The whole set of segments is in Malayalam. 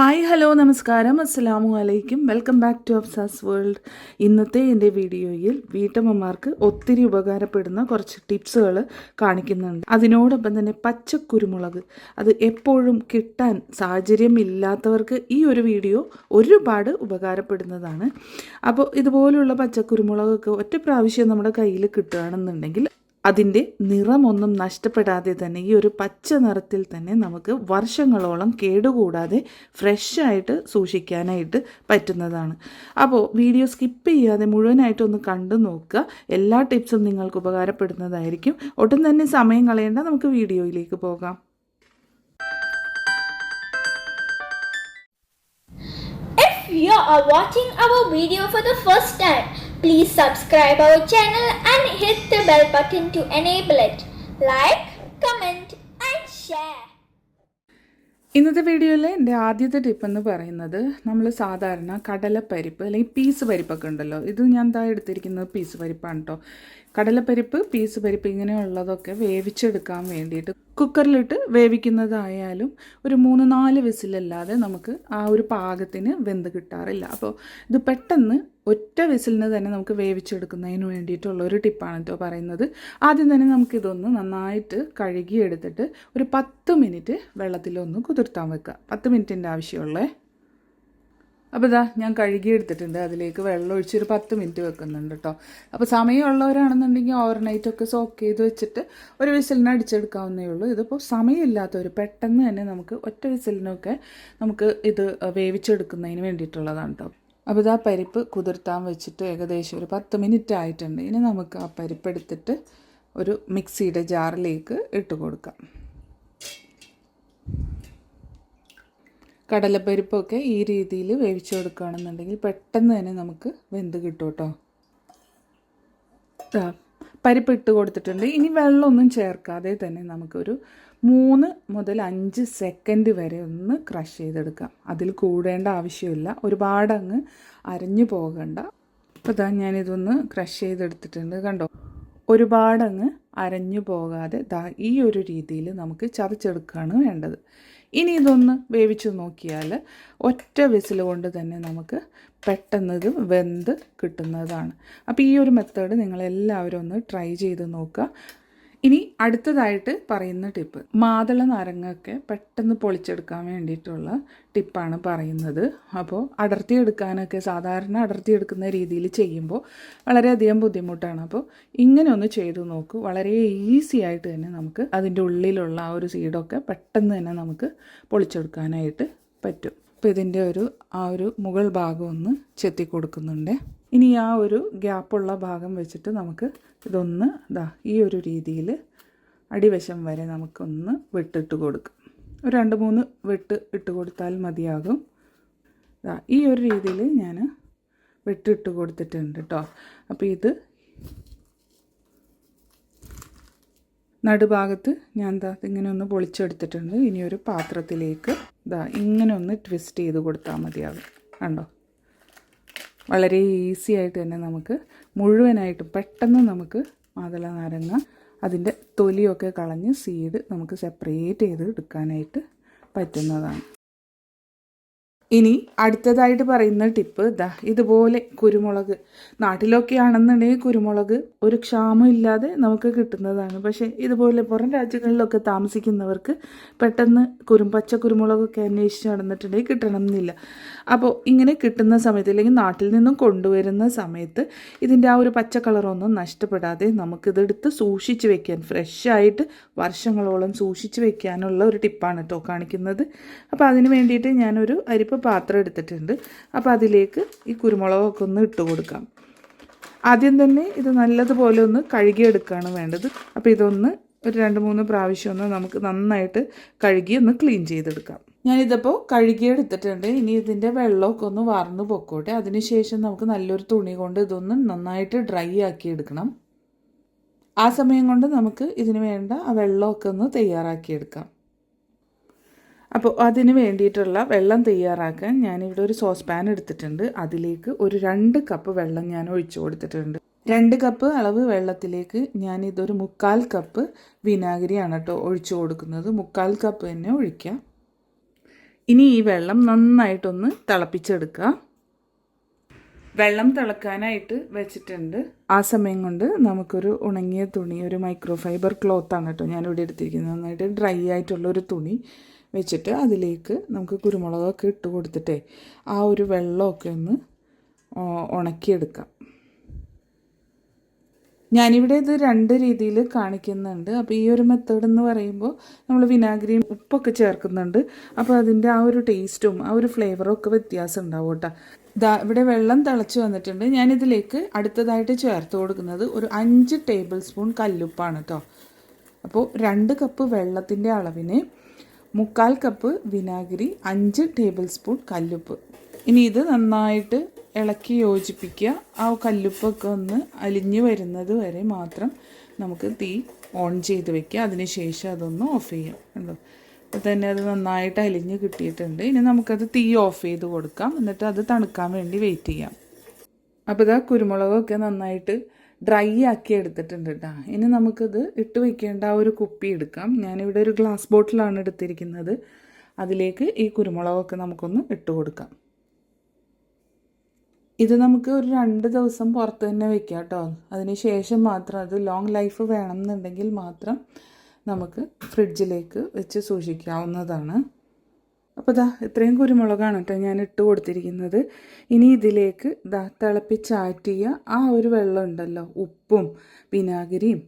ഹായ് ഹലോ നമസ്കാരം. അസ്സലാമു അലൈക്കും. Welcome back to Absas world. ഇന്നത്തെ എന്റെ വീഡിയോയിൽ വീട്ടമ്മമാർക്ക് ഒത്തിരി ഉപകാരപ്പെടുന്ന കുറച്ച് ടിപ്സുകൾ കാണിക്കുന്നുണ്ട്. അതിനോടൊപ്പം തന്നെ പച്ചക്കുരുമുളക്. അത് എപ്പോഴും കിട്ടാൻ സാഹചര്യമില്ലാത്തവർക്ക് ഈ ഒരു വീഡിയോ ഒരുപാട് ഉപകാരപ്പെടുന്നതാണ്. അപ്പോൾ ഇതുപോലുള്ള പച്ചക്കുരുമുളകൊക്കെ ഒറ്റ പ്രാവശ്യം നമ്മുടെ കയ്യിൽ കിട്ടുകയാണെന്നുണ്ടെങ്കിൽ അതിന്റെ നിറമൊന്നും നഷ്ടപ്പെടാതെ തന്നെ ഈ ഒരു പച്ച നിറത്തിൽ തന്നെ നമുക്ക് വർഷങ്ങളോളം കേടുകൂടാതെ ഫ്രഷായിട്ട് സൂക്ഷിക്കാനായിട്ട് പറ്റുന്നതാണ്. അപ്പോൾ വീഡിയോ സ്കിപ്പ് ചെയ്യാതെ മുഴുവനായിട്ട് ഒന്ന് കണ്ടു നോക്കുക. എല്ലാ ടിപ്സും നിങ്ങൾക്ക് ഉപകാരപ്പെടുന്നതായിരിക്കും. ഒട്ടും തന്നെ സമയം കളയേണ്ട നമുക്ക് വീഡിയോയിലേക്ക് പോകാം. If you are watching our video for the first time, please subscribe our channel and hit the bell button to enable it. Like, comment and share. ഇന്നത്തെ വീഡിയോയിൽ എന്റെ ആദ്യത്തെ ടിപ്പ് എന്ന് പറയുന്നത് നമ്മൾ സാധാരണ കടലപ്പരിപ്പ് അല്ലെങ്കിൽ പീസ് പരിപ്പൊക്കെ ഉണ്ടല്ലോ ഇത് ഞാൻ എന്താ എടുത്തിരിക്കുന്നത് പീസ് പരിപ്പാണ് കേട്ടോ കടലപ്പരിപ്പ് പീസ് പരിപ്പ് ഇങ്ങനെയുള്ളതൊക്കെ വേവിച്ചെടുക്കാൻ വേണ്ടിയിട്ട് കുക്കറിലിട്ട് വേവിക്കുന്നതായാലും ഒരു മൂന്ന് നാല് വിസിലല്ലാതെ നമുക്ക് ആ ഒരു പാകത്തിന് വെന്ത് കിട്ടാറില്ല. അപ്പോൾ ഇത് പെട്ടെന്ന് ഒറ്റ വിസിലിന് തന്നെ നമുക്ക് വേവിച്ചെടുക്കുന്നതിന് വേണ്ടിയിട്ടുള്ള ഒരു ടിപ്പാണ് കേട്ടോ പറയുന്നത്. ആദ്യം തന്നെ നമുക്കിതൊന്ന് നന്നായിട്ട് കഴുകിയെടുത്തിട്ട് ഒരു പത്ത് മിനിറ്റ് വെള്ളത്തിലൊന്ന് കുതിർത്താൻ വെക്കുക. പത്ത് മിനിറ്റിന്റെ ആവശ്യമുള്ളേ അപ്പോൾ ഇതാ ഞാൻ കഴുകിയെടുത്തിട്ടുണ്ട്. അതിലേക്ക് വെള്ളം ഒഴിച്ച് ഒരു പത്ത് മിനിറ്റ് വെക്കുന്നുണ്ട് കേട്ടോ അപ്പോൾ സമയമുള്ളവരാണെന്നുണ്ടെങ്കിൽ ഓവർനൈറ്റ് ഒക്കെ സോക്ക് ചെയ്ത് വെച്ചിട്ട് ഒരു വിസിലിന് അടിച്ചെടുക്കാവുന്നേ ഉള്ളൂ. ഇതിപ്പോൾ സമയമില്ലാത്തവർ പെട്ടെന്ന് തന്നെ നമുക്ക് ഒറ്റ വിസിലിനൊക്കെ നമുക്ക് ഇത് വേവിച്ചെടുക്കുന്നതിന് വേണ്ടിയിട്ടുള്ളതാണ് കേട്ടോ അപ്പോൾ ഇതാ പരിപ്പ് കുതിർത്താൻ വെച്ചിട്ട് ഏകദേശം ഒരു പത്ത് മിനിറ്റ് ആയിട്ടുണ്ട്. ഇനി നമുക്ക് ആ പരിപ്പ് എടുത്തിട്ട് ഒരു മിക്സിയുടെ ജാറിലേക്ക് ഇട്ട് കൊടുക്കാം. കടലപ്പരിപ്പൊക്കെ ഈ രീതിയിൽ വേവിച്ചു കൊടുക്കുകയാണെന്നുണ്ടെങ്കിൽ പെട്ടെന്ന് തന്നെ നമുക്ക് വെന്ത് കിട്ടും കേട്ടോ. പരിപ്പ് ഇട്ട് കൊടുത്തിട്ടുണ്ട്. ഇനി വെള്ളമൊന്നും ചേർക്കാതെ തന്നെ നമുക്കൊരു മൂന്ന് മുതൽ അഞ്ച് സെക്കൻഡ് വരെ ഒന്ന് ക്രഷ് ചെയ്തെടുക്കാം. അതിൽ കൂടേണ്ട ആവശ്യമില്ല. ഒരുപാട് അങ്ങ് അരഞ്ഞു പോകണ്ട. അപ്പോൾ ഇതാ ഞാനിതൊന്ന് ക്രഷ് ചെയ്തെടുത്തിട്ടുണ്ട് കണ്ടോ? ഒരുപാടങ്ങ് അരഞ്ഞു പോകാതെ ദാ ഈ ഒരു രീതിയിൽ നമുക്ക് ചതച്ചെടുക്കുകയാണ് വേണ്ടത്. ഇനി ഇതൊന്ന് വേവിച്ച് നോക്കിയാൽ ഒറ്റ വിസിൽ കൊണ്ട് തന്നെ നമുക്ക് പെട്ടെന്ന് ഇത് വെന്ത് കിട്ടുന്നതാണ്. അപ്പോൾ ഈ ഒരു മെത്തേഡ് നിങ്ങളെല്ലാവരും ഒന്ന് ട്രൈ ചെയ്ത് നോക്കുക. ഇനി അടുത്തതായിട്ട് പറയുന്ന ടിപ്പ്. മാതള നാരങ്ങയൊക്കെ പെട്ടെന്ന് പൊളിച്ചെടുക്കാൻ വേണ്ടിയിട്ടുള്ള ടിപ്പാണ് പറയുന്നത്. അപ്പോൾ അടർത്തിയെടുക്കാനൊക്കെ സാധാരണ അടർത്തിയെടുക്കുന്ന രീതിയിൽ ചെയ്യുമ്പോൾ വളരെയധികം ബുദ്ധിമുട്ടാണ്. അപ്പോൾ ഇങ്ങനെ ഒന്ന് ചെയ്തു നോക്കൂ. വളരെ ഈസി ആയിട്ട് തന്നെ നമുക്ക് അതിന്റെ ഉള്ളിലുള്ള ആ ഒരു സീഡൊക്കെ പെട്ടെന്ന് തന്നെ നമുക്ക് പൊളിച്ചെടുക്കാനായിട്ട് പറ്റും. അപ്പോൾ ഇതിന്റെ ഒരു ആ ഒരു മുകൾ ഭാഗം ഒന്ന് ചെത്തി കൊടുക്കുന്നുണ്ട് ഇനി ആ ഒരു ഗ്യാപ്പുള്ള ഭാഗം വെച്ചിട്ട് നമുക്ക് ഇതൊന്ന് ഇതാ ഈ ഒരു രീതിയിൽ അടിവശം വരെ നമുക്കൊന്ന് വെട്ടിട്ട് കൊടുക്കാം. ഒരു രണ്ട് മൂന്ന് വെട്ട് ഇട്ട് കൊടുത്താൽ മതിയാകും. ഈ ഒരു രീതിയിൽ ഞാൻ വെട്ടിട്ട് കൊടുത്തിട്ടുണ്ട് കേട്ടോ അപ്പോൾ ഇത് നടുഭാഗത്ത് ഞാൻ ദാ ഇങ്ങനെ ഒന്ന് പൊളിച്ചെടുത്തിട്ടുണ്ട്. ഇനി ഒരു പാത്രത്തിലേക്ക് ദാ ഇങ്ങനെ ഒന്ന് ട്വിസ്റ്റ് ചെയ്ത് കൊടുത്താൽ മതിയാകും. കണ്ടോ? വളരെ ഈസി ആയിട്ട് തന്നെ നമുക്ക് മുഴുവനായിട്ട് പെട്ടെന്ന് നമുക്ക് മാതള നാരങ്ങ അതിന്റെ തൊലിയൊക്കെ കളഞ്ഞ് സീഡ് നമുക്ക് സെപ്പറേറ്റ് ചെയ്ത് എടുക്കാനായിട്ട് പറ്റുന്നതാണ്. ഇനി അടുത്തതായിട്ട് പറയുന്ന ടിപ്പ് ദാ ഇതുപോലെ കുരുമുളക്. നാട്ടിലൊക്കെ ആണെന്നുണ്ടെങ്കിൽ കുരുമുളക് ഒരു ക്ഷാമം ഇല്ലാതെ നമുക്ക് കിട്ടുന്നതാണ്. പക്ഷേ ഇതുപോലെ പുറം രാജ്യങ്ങളിലൊക്കെ താമസിക്കുന്നവർക്ക് പെട്ടെന്ന് കുരും പച്ച കുരുമുളകൊക്കെ അന്വേഷിച്ച് നടന്നിട്ടുണ്ടെങ്കിൽ കിട്ടണം എന്നില്ല അപ്പോൾ ഇങ്ങനെ കിട്ടുന്ന സമയത്ത് അല്ലെങ്കിൽ നാട്ടിൽ നിന്നും കൊണ്ടുവരുന്ന സമയത്ത് ഇതിന്റെ ആ ഒരു പച്ച കളറൊന്നും നഷ്ടപ്പെടാതെ നമുക്കിതെടുത്ത് സൂക്ഷിച്ച് വെക്കാൻ ഫ്രഷായിട്ട് വർഷങ്ങളോളം സൂക്ഷിച്ച് വെക്കാനുള്ള ഒരു ടിപ്പാണ് കേട്ടോ കാണിക്കുന്നത്. അപ്പോൾ അതിന് വേണ്ടിയിട്ട് ഞാനൊരു അരിപ്പ് പാത്രം എടുത്തിട്ടുണ്ട്. അപ്പോൾ അതിലേക്ക് ഈ കുരുമുളകൊക്കെ ഒന്ന് ഇട്ട് കൊടുക്കാം. ആദ്യം തന്നെ ഇത് നല്ലതുപോലെ ഒന്ന് കഴുകിയെടുക്കുകയാണ് വേണ്ടത്. അപ്പോൾ ഇതൊന്ന് ഒരു രണ്ട് മൂന്ന് പ്രാവശ്യം ഒന്ന് നമുക്ക് നന്നായിട്ട് കഴുകി ഒന്ന് ക്ലീൻ ചെയ്തെടുക്കാം. ഞാനിതിപ്പോൾ കഴുകിയെടുത്തിട്ടുണ്ട്. ഇനി ഇതിന്റെ വെള്ളമൊക്കെ ഒന്ന് വാർന്നു പൊക്കോട്ടെ. അതിനുശേഷം നമുക്ക് നല്ലൊരു തുണി കൊണ്ട് ഇതൊന്ന് നന്നായിട്ട് ഡ്രൈ ആക്കി എടുക്കണം. ആ സമയം കൊണ്ട് നമുക്ക് ഇതിന് വേണ്ട ആ വെള്ളമൊക്കെ ഒന്ന് തയ്യാറാക്കിയെടുക്കാം അപ്പോൾ അതിന് വേണ്ടിയിട്ടുള്ള വെള്ളം തയ്യാറാക്കാൻ ഞാനിവിടെ ഒരു സോസ് പാൻ എടുത്തിട്ടുണ്ട്. അതിലേക്ക് ഒരു രണ്ട് കപ്പ് വെള്ളം ഞാൻ ഒഴിച്ചു കൊടുത്തിട്ടുണ്ട്. രണ്ട് കപ്പ് അളവ് വെള്ളത്തിലേക്ക് ഞാൻ ഇതൊരു മുക്കാൽ കപ്പ് വിനാഗിരിയാണ് കേട്ടോ ഒഴിച്ചു കൊടുക്കുന്നത്. മുക്കാൽ കപ്പ് തന്നെ ഒഴിക്കാം. ഇനി ഈ വെള്ളം നന്നായിട്ടൊന്ന് തിളപ്പിച്ചെടുക്കുക വെള്ളം തിളക്കാനായിട്ട് വെച്ചിട്ടുണ്ട്. ആ സമയം കൊണ്ട് നമുക്കൊരു ഉണങ്ങിയ തുണി ഒരു മൈക്രോ ഫൈബർ ക്ലോത്ത് ആണ് കേട്ടോ ഇവിടെ എടുത്തിരിക്കുന്നത്. നന്നായിട്ട് ഡ്രൈ ആയിട്ടുള്ള ഒരു തുണി വെച്ചിട്ട് അതിലേക്ക് നമുക്ക് കുരുമുളകൊക്കെ ഇട്ട് കൊടുത്തിട്ടേ ആ ഒരു വെള്ളമൊക്കെ ഒന്ന് ഉണക്കിയെടുക്കാം. ഞാനിവിടെ ഇത് രണ്ട് രീതിയിൽ കാണിക്കുന്നുണ്ട്. അപ്പോൾ ഈ ഒരു മെത്തേഡ് എന്ന് പറയുമ്പോൾ നമ്മൾ വിനാഗിരിയും ഉപ്പൊക്കെ ചേർക്കുന്നുണ്ട്. അപ്പോൾ അതിന്റെ ആ ഒരു ടേസ്റ്റും ആ ഒരു ഫ്ലേവറും ഒക്കെ വ്യത്യാസം ഉണ്ടാവും കേട്ടോ. ദാ ഇവിടെ വെള്ളം തിളച്ച് വന്നിട്ടുണ്ട്. ഞാനിതിലേക്ക് അടുത്തതായിട്ട് ചേർത്ത് കൊടുക്കുന്നത് ഒരു അഞ്ച് ടേബിൾ സ്പൂൺ കല്ലുപ്പാണ് കേട്ടോ. അപ്പോൾ രണ്ട് കപ്പ് വെള്ളത്തിന്റെ അളവിന് മുക്കാൽ കപ്പ് വിനാഗിരി അഞ്ച് ടേബിൾ സ്പൂൺ കല്ലുപ്പ്. ഇനി ഇത് നന്നായിട്ട് ഇളക്കി യോജിപ്പിക്കുക. ആ കല്ലുപ്പൊക്കെ ഒന്ന് അലിഞ്ഞു വരുന്നത് വരെ മാത്രം നമുക്ക് തീ ഓൺ ചെയ്ത് വെക്കുക. അതിനുശേഷം അതൊന്ന് ഓഫ് ചെയ്യാം കണ്ടോ? അപ്പോൾ തന്നെ അത് നന്നായിട്ട് അലിഞ്ഞ് കിട്ടിയിട്ടുണ്ട്. ഇനി നമുക്കത് തീ ഓഫ് ചെയ്ത് കൊടുക്കാം. എന്നിട്ട് അത് തണുക്കാൻ വേണ്ടി വെയിറ്റ് ചെയ്യാം. അപ്പോൾ ഇതാ കുരുമുളകൊക്കെ നന്നായിട്ട് ഡ്രൈ ആക്കി എടുത്തിട്ടുണ്ട് കേട്ടോ. ഇനി നമുക്കത് ഇട്ട് വയ്ക്കേണ്ട ആ ഒരു കുപ്പി എടുക്കാം. ഞാനിവിടെ ഒരു ഗ്ലാസ് ബോട്ടിലാണ് എടുത്തിരിക്കുന്നത്. അതിലേക്ക് ഈ കുരുമുളകൊക്കെ നമുക്കൊന്ന് ഇട്ട് കൊടുക്കാം. ഇത് നമുക്ക് ഒരു രണ്ട് ദിവസം പുറത്ത് തന്നെ വെക്കാം കേട്ടോ അതിന് ശേഷം മാത്രം അത് ലോങ് ലൈഫ് വേണം എന്നുണ്ടെങ്കിൽ മാത്രം നമുക്ക് ഫ്രിഡ്ജിലേക്ക് വെച്ച് സൂക്ഷിക്കാവുന്നതാണ്. അപ്പോൾ ദാ ഇത്രയും കുരുമുളകാണ് കേട്ടോ ഞാൻ ഇട്ട് കൊടുത്തിരിക്കുന്നത്. ഇനി ഇതിലേക്ക് ദാ തിളപ്പിച്ചാറ്റിയ ആ ഒരു വെള്ളം ഉണ്ടല്ലോ ഉപ്പും വിനാഗിരിയും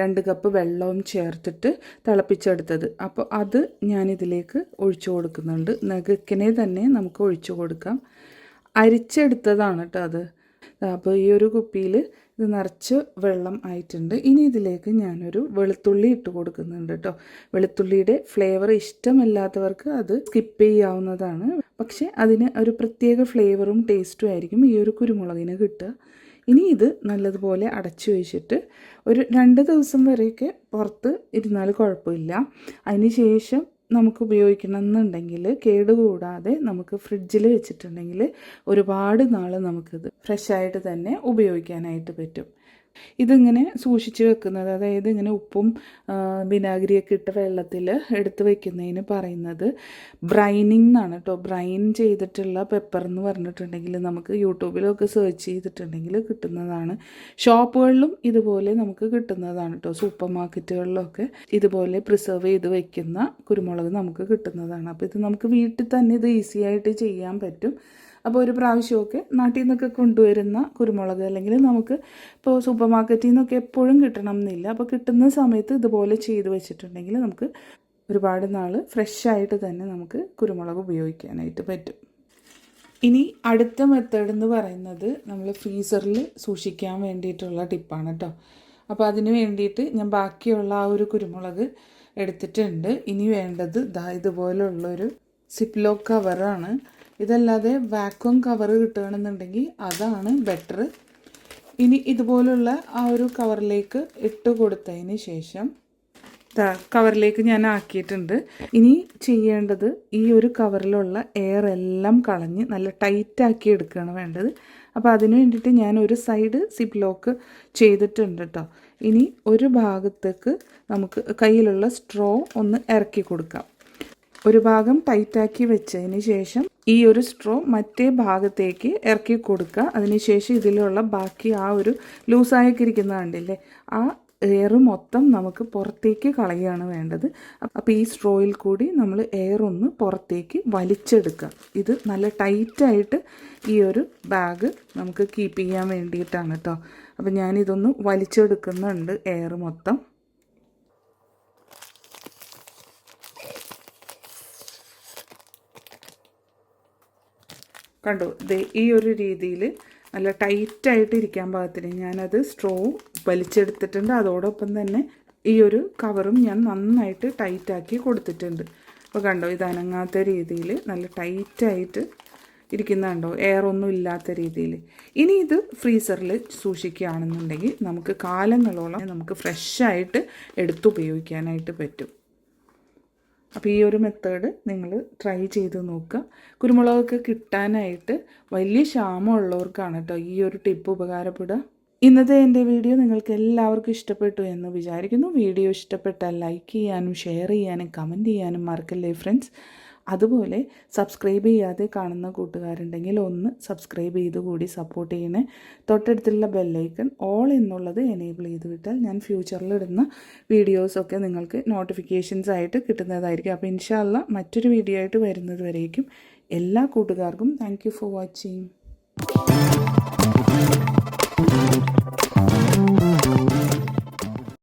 രണ്ട് കപ്പ് വെള്ളവും ചേർത്തിട്ട് തിളപ്പിച്ചെടുത്തത്. അപ്പോൾ അത് ഞാനിതിലേക്ക് ഒഴിച്ചു കൊടുക്കുന്നുണ്ട്. നഗക്കിനെ തന്നെ നമുക്ക് ഒഴിച്ചു കൊടുക്കാം. അരിച്ചെടുത്തതാണ് കേട്ടോ അത്. അപ്പോൾ ഈ ഒരു കുപ്പിയിൽ ഇത് നിറച്ച് വെള്ളം ആയിട്ടുണ്ട്. ഇനി ഇതിലേക്ക് ഞാനൊരു വെളുത്തുള്ളി ഇട്ട് കൊടുക്കുന്നുണ്ട് കേട്ടോ വെളുത്തുള്ളിയുടെ ഫ്ലേവർ ഇഷ്ടമല്ലാത്തവർക്ക് അത് സ്കിപ്പ് ചെയ്യാവുന്നതാണ്. പക്ഷേ അതിന് ഒരു പ്രത്യേക ഫ്ലേവറും ടേസ്റ്റും ആയിരിക്കും ഈ ഒരു കുരുമുളകിന് കിട്ടുക. ഇനി ഇത് നല്ലതുപോലെ അടച്ചു വെച്ചിട്ട് ഒരു രണ്ട് ദിവസം വരെയൊക്കെ പുറത്ത് ഇരുന്നാൽ കുഴപ്പമില്ല. അതിന് ശേഷം നമുക്ക് ഉപയോഗിക്കണം എന്നുണ്ടെങ്കിൽ കേടുകൂടാതെ നമുക്ക് ഫ്രിഡ്ജിൽ വെച്ചിട്ടുണ്ടെങ്കിൽ ഒരുപാട് നാൾ നമുക്കിത് ഫ്രഷായിട്ട് തന്നെ ഉപയോഗിക്കാനായിട്ട് പറ്റും. ഇതിങ്ങനെ സൂക്ഷിച്ച് വെക്കുന്നത്. അതായത് ഇങ്ങനെ ഉപ്പും വിനാഗിരിയൊക്കെ ഇട്ട വെള്ളത്തിൽ എടുത്ത് വെക്കുന്നതിന് പറയുന്നത് ബ്രൈനിങ് എന്നാണ് കേട്ടോ. ബ്രൈൻ ചെയ്തിട്ടുള്ള പെപ്പർ എന്ന് പറഞ്ഞിട്ടുണ്ടെങ്കിൽ നമുക്ക് യൂട്യൂബിലൊക്കെ സെർച്ച് ചെയ്തിട്ടുണ്ടെങ്കിൽ കിട്ടുന്നതാണ്. ഷോപ്പുകളിലും ഇതുപോലെ നമുക്ക് കിട്ടുന്നതാണ് കേട്ടോ. സൂപ്പർ മാർക്കറ്റുകളിലൊക്കെ ഇതുപോലെ പ്രിസർവ് ചെയ്ത് വെക്കുന്ന കുരുമുളക് നമുക്ക് കിട്ടുന്നതാണ്. അപ്പോൾ ഇത് നമുക്ക് വീട്ടിൽ തന്നെ ഇത് ഈസി ആയിട്ട് ചെയ്യാൻ പറ്റും. അപ്പോൾ ഒരു പ്രാവശ്യമൊക്കെ നാട്ടിൽ നിന്നൊക്കെ കൊണ്ടുവരുന്ന കുരുമുളക് അല്ലെങ്കിൽ നമുക്ക് ഇപ്പോൾ സൂപ്പർ മാർക്കറ്റിൽ നിന്നൊക്കെ എപ്പോഴും കിട്ടണം എന്നില്ല. അപ്പോൾ കിട്ടുന്ന സമയത്ത് ഇതുപോലെ ചെയ്ത് വെച്ചിട്ടുണ്ടെങ്കിൽ നമുക്ക് ഒരുപാട് നാൾ ഫ്രഷായിട്ട് തന്നെ നമുക്ക് കുരുമുളക് ഉപയോഗിക്കാനായിട്ട് പറ്റും. ഇനി അടുത്ത മെത്തേഡ് എന്ന് പറയുന്നത് നമ്മൾ ഫ്രീസറിൽ സൂക്ഷിക്കാൻ വേണ്ടിയിട്ടുള്ള ടിപ്പാണ് കേട്ടോ. അപ്പോൾ അതിന് വേണ്ടിയിട്ട് ഞാൻ ബാക്കിയുള്ള ആ ഒരു കുരുമുളക് എടുത്തിട്ടുണ്ട്. ഇനി വേണ്ടത് ദാ ഇതുപോലുള്ളൊരു സിപ്ലോ കവറാണ് ഇതല്ലാതെ വാക്വം കവർ കിട്ടുകയാണെന്നുണ്ടെങ്കിൽ അതാണ് ബെറ്റർ ഇനി ഇതുപോലുള്ള ആ ഒരു കവറിലേക്ക് ഇട്ട് കൊടുത്തതിന് ശേഷം കവറിലേക്ക് ഞാൻ ആക്കിയിട്ടുണ്ട്. ഇനി ചെയ്യേണ്ടത് ഈ ഒരു കവറിലുള്ള എയർ എല്ലാം കളഞ്ഞ് നല്ല ടൈറ്റാക്കി എടുക്കുകയാണ് വേണ്ടത്. അപ്പോൾ അതിന് വേണ്ടിയിട്ട് ഞാൻ ഒരു സൈഡ് സിപ്പ് ലോക്ക് ചെയ്തിട്ടുണ്ട് കേട്ടോ ഇനി ഒരു ഭാഗത്തേക്ക് നമുക്ക് കയ്യിലുള്ള സ്ട്രോ ഒന്ന് ഇറക്കി കൊടുക്കാം. ഒരു ഭാഗം ടൈറ്റാക്കി വെച്ചതിന് ശേഷം ഈ ഒരു സ്ട്രോ മറ്റേ ഭാഗത്തേക്ക് ഇറക്കി കൊടുക്കുക. അതിനുശേഷം ഇതിലുള്ള ബാക്കി ആ ഒരു ലൂസായൊക്കെ ഇരിക്കുന്ന കണ്ടില്ലേ? ആ എയർ മൊത്തം നമുക്ക് പുറത്തേക്ക് കളയുകയാണ് വേണ്ടത്. അപ്പോൾ ഈ സ്ട്രോയിൽ കൂടി നമ്മൾ എയർ ഒന്ന് പുറത്തേക്ക് വലിച്ചെടുക്കുക. ഇത് നല്ല ടൈറ്റായിട്ട് ഈ ഒരു ബാഗ് നമുക്ക് കീപ്പ് ചെയ്യാൻ വേണ്ടിയിട്ടാണ് കേട്ടോ. അപ്പോൾ ഞാനിതൊന്ന് വലിച്ചെടുക്കുന്നുണ്ട് എയർ മൊത്തം. കണ്ടോ? ദേ ഈ ഒരു രീതിയിൽ നല്ല ടൈറ്റായിട്ട് ഇരിക്കാൻ പാകത്തിന് ഞാനത് സ്ട്രോ വലിച്ചെടുത്തിട്ടുണ്ട്. അതോടൊപ്പം തന്നെ ഈ ഒരു കവറും ഞാൻ നന്നായിട്ട് ടൈറ്റാക്കി കൊടുത്തിട്ടുണ്ട്. അപ്പോൾ കണ്ടോ ഇത് അനങ്ങാത്ത രീതിയിൽ നല്ല ടൈറ്റായിട്ട് ഇരിക്കുന്നുണ്ടോ എയർ ഒന്നും ഇല്ലാത്ത രീതിയിൽ. ഇനി ഇത് ഫ്രീസറിൽ സൂക്ഷിക്കുകയാണെന്നുണ്ടെങ്കിൽ നമുക്ക് കാലങ്ങളോളം നമുക്ക് ഫ്രഷായിട്ട് എടുത്തുപയോഗിക്കാനായിട്ട് പറ്റും. അപ്പോൾ ഈ ഒരു മെത്തേഡ് നിങ്ങൾ ട്രൈ ചെയ്ത് നോക്കുക. കുരുമുളകൊക്കെ കിട്ടാനായിട്ട് വലിയ ക്ഷാമമുള്ളവർക്കാണ് കേട്ടോ ഈ ഒരു ടിപ്പ് ഉപകാരപ്പെടുക. ഇന്നത്തെ എന്റെ വീഡിയോ നിങ്ങൾക്ക് എല്ലാവർക്കും ഇഷ്ടപ്പെട്ടു എന്ന് വിചാരിക്കുന്നു. വീഡിയോ ഇഷ്ടപ്പെട്ടാൽ ലൈക്ക് ചെയ്യാനും ഷെയർ ചെയ്യാനും കമന്റ് ചെയ്യാനും മറക്കല്ലേ ഫ്രണ്ട്സ് അതുപോലെ സബ്സ്ക്രൈബ് ചെയ്യാതെ കാണുന്ന കൂട്ടുകാരുണ്ടെങ്കിൽ ഒന്ന് സബ്സ്ക്രൈബ് ചെയ്ത് കൂടി സപ്പോർട്ട് ചെയ്യണേ. തൊട്ടടുത്തുള്ള ബെല്ലൈക്കൺ ഓൾ എന്നുള്ളത് എനേബിൾ ചെയ്ത് വിട്ടാൽ ഞാൻ ഫ്യൂച്ചറിൽ ഇടുന്ന വീഡിയോസൊക്കെ നിങ്ങൾക്ക് നോട്ടിഫിക്കേഷൻസ് ആയിട്ട് കിട്ടുന്നതായിരിക്കും. അപ്പോൾ ഇൻഷാല്ല മറ്റൊരു വീഡിയോ ആയിട്ട് വരുന്നത് വരേക്കും. എല്ലാ കൂട്ടുകാർക്കും താങ്ക് ഫോർ വാച്ചിങ്